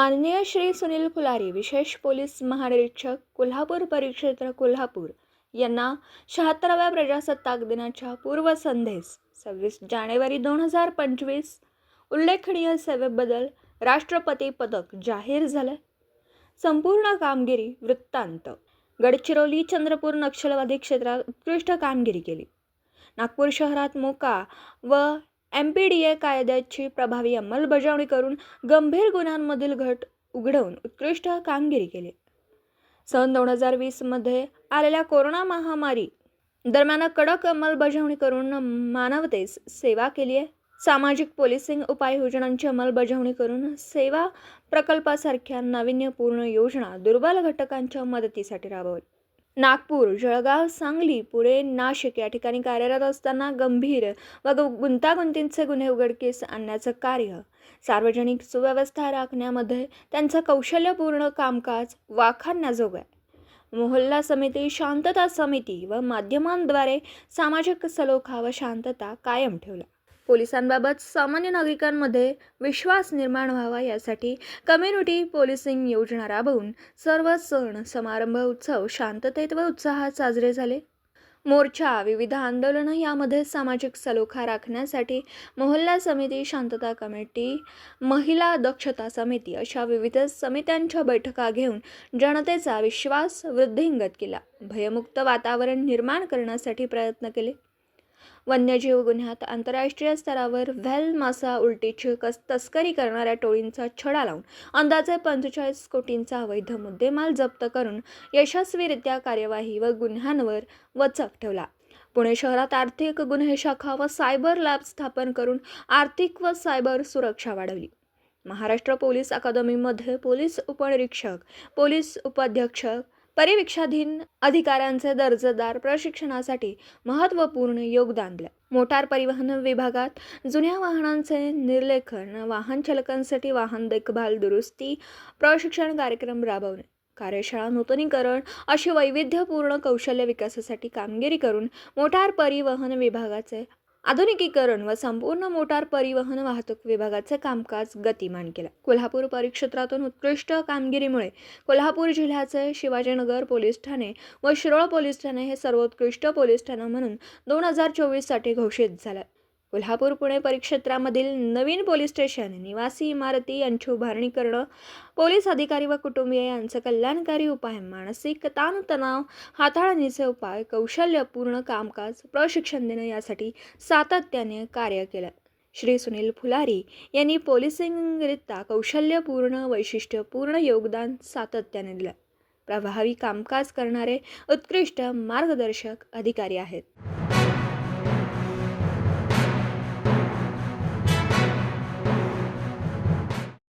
माननीय श्री सुनील फुलारी विशेष पोलीस महानिरीक्षक कोल्हापूर परिक्षेत्र कोल्हापूर यांना शहात्तराव्या प्रजासत्ताक दिनाच्या पूर्वसंध्येस सव्वीस जानेवारी दोन हजार पंचवीस उल्लेखनीय सेवेबद्दल राष्ट्रपती पदक जाहीर झालं. संपूर्ण कामगिरी वृत्तांत. गडचिरोली चंद्रपूर नक्षलवादी क्षेत्रात उत्कृष्ट कामगिरी केली. नागपूर शहरात मोका व एम पी डी ए कायद्याची प्रभावी अंमलबजावणी करून गंभीर गुन्ह्यांमधील घट उघडवून उत्कृष्ट कामगिरी केली. सन दोन हजार वीसमध्ये आलेल्या कोरोना महामारी दरम्यान कडक अंमलबजावणी करून मानवतेस सेवा केली आहे. सामाजिक पोलिसिंग उपाययोजनांची अंमलबजावणी करून सेवा प्रकल्पासारख्या नाविन्यपूर्ण योजना दुर्बल घटकांच्या मदतीसाठी राबवली. नागपूर जळगाव सांगली पुणे नाशिक. या ठिकाणी कार्यरत असताना गंभीर व गुंतागुंतींचे गुन्हे उघडकीस आणण्याचं कार्य. सार्वजनिक सुव्यवस्था राखण्यामध्ये त्यांचं कौशल्यपूर्ण कामकाज वाखाणण्याजोगं आहे. मोहल्ला समिती शांतता समिती व माध्यमांद्वारे सामाजिक सलोखा व शांतता कायम ठेवला. पोलिसांबाबत सामान्य नागरिकांमध्ये विश्वास निर्माण व्हावा यासाठी कम्युनिटी पोलिसिंग योजना राबवून सर्व सण समारंभ उत्सव शांततेत व उत्साहात साजरे झाले. मोर्चा विविध आंदोलनं यामध्ये सामाजिक सलोखा राखण्यासाठी मोहल्ला समिती शांतता कमिटी महिला दक्षता समिती अशा विविध समित्यांच्या बैठका घेऊन जनतेचा विश्वास वृद्धिंगत केला. भयमुक्त वातावरण निर्माण करण्यासाठी प्रयत्न केले. वन्यजीव गुन्ह्यात आंतरराष्ट्रीय स्तरावर व्हॅल मासा उलटीची कस तस्करी करणाऱ्या टोळींचा छडा लावून अंदाजे पंचेचाळीस कोटींचा अवैध मुद्देमाल जप्त करून यशस्वीरित्या कार्यवाही व गुन्ह्यांवर वचक ठेवला. पुणे शहरात आर्थिक गुन्हे शाखा व सायबर लॅब स्थापन करून आर्थिक व सायबर सुरक्षा वाढवली. महाराष्ट्र पोलीस अकादमीमध्ये पोलीस उपनिरीक्षक पोलीस उपाध्यक्षक परिवीक्षाधीन अधिकाऱ्यांचे दर्जेदार प्रशिक्षणासाठी महत्त्वपूर्ण योगदान दिलं. मोटार परिवहन विभागात जुन्या वाहनांचे निर्लेखन वाहन चालकांसाठी वाहन देखभाल दुरुस्ती प्रशिक्षण कार्यक्रम राबवणे कार्यशाळा नूतनीकरण अशी वैविध्यपूर्ण कौशल्य विकासासाठी कामगिरी करून मोटार परिवहन विभागाचे आधुनिकीकरण व संपूर्ण मोटार परिवहन वाहतूक विभागाचे कामकाज गतिमान केलं. कोल्हापूर परिक्षेत्रातून उत्कृष्ट कामगिरीमुळे कोल्हापूर जिल्ह्याचे शिवाजीनगर पोलीस ठाणे व शिरोळ पोलीस ठाणे हे सर्वोत्कृष्ट पोलीस ठाणे म्हणून दोन हजार चोवीससाठी घोषित झालं. कोल्हापूर पुणे परिक्षेत्रामधील नवीन पोलीस स्टेशन निवासी इमारती यांची उभारणी करणं पोलीस अधिकारी व कुटुंबीय यांचं कल्याणकारी उपाय मानसिक ताणतणाव हाताळणीचे उपाय कौशल्यपूर्ण कामकाज प्रशिक्षण देणं यासाठी सातत्याने कार्य केलं. श्री सुनील फुलारी यांनी पोलिसिंगरित्या कौशल्यपूर्ण वैशिष्ट्यपूर्ण योगदान सातत्याने दिलं. प्रभावी कामकाज करणारे उत्कृष्ट मार्गदर्शक अधिकारी आहेत.